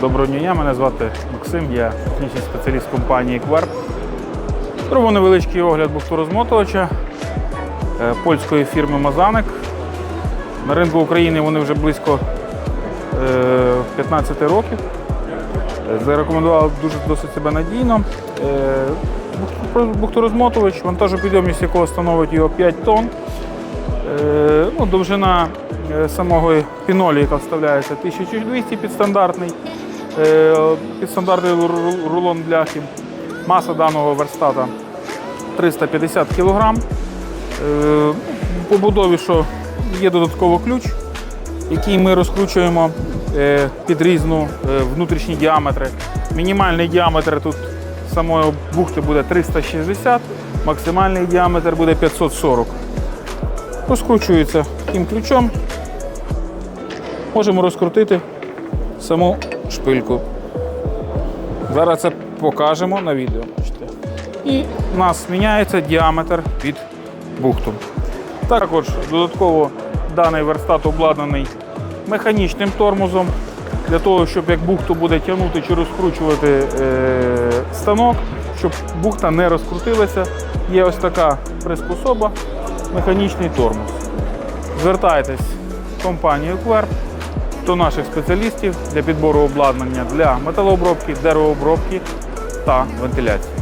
Доброго дня, мене звати Максим, я технічний спеціаліст компанії Кверп. Зробив невеличкий огляд бухторозмотувача е, польської фірми Мазаник. На ринку України вони вже близько е, 15 років. Е, Зарекомендували дуже досить себе надійно. Е, бух- Бухторозмотувач, вантажопідйомність якого становить його 5 тонн. Е, ну, довжина е, самого пінолі, яка вставляється 1200 підстандартний, е, підстандартний ру- ру- рулон бляхи. Маса даного верстата 350 кг. Е, по будові, що є додатково ключ, який ми розкручуємо е, під різну е, внутрішні діаметри. Мінімальний діаметр тут самої бухти буде 360, максимальний діаметр буде 540 розкручується таким ключом. Можемо розкрутити саму шпильку. Зараз це покажемо на відео. І у нас міняється діаметр під бухту. Також додатково даний верстат обладнаний механічним тормозом. Для того, щоб як бухту буде тягнути чи розкручувати е, станок, щоб бухта не розкрутилася, є ось така приспособа, механічний тормоз. Звертайтесь в компанію Кверп до наших спеціалістів для підбору обладнання для металообробки, деревообробки та вентиляції.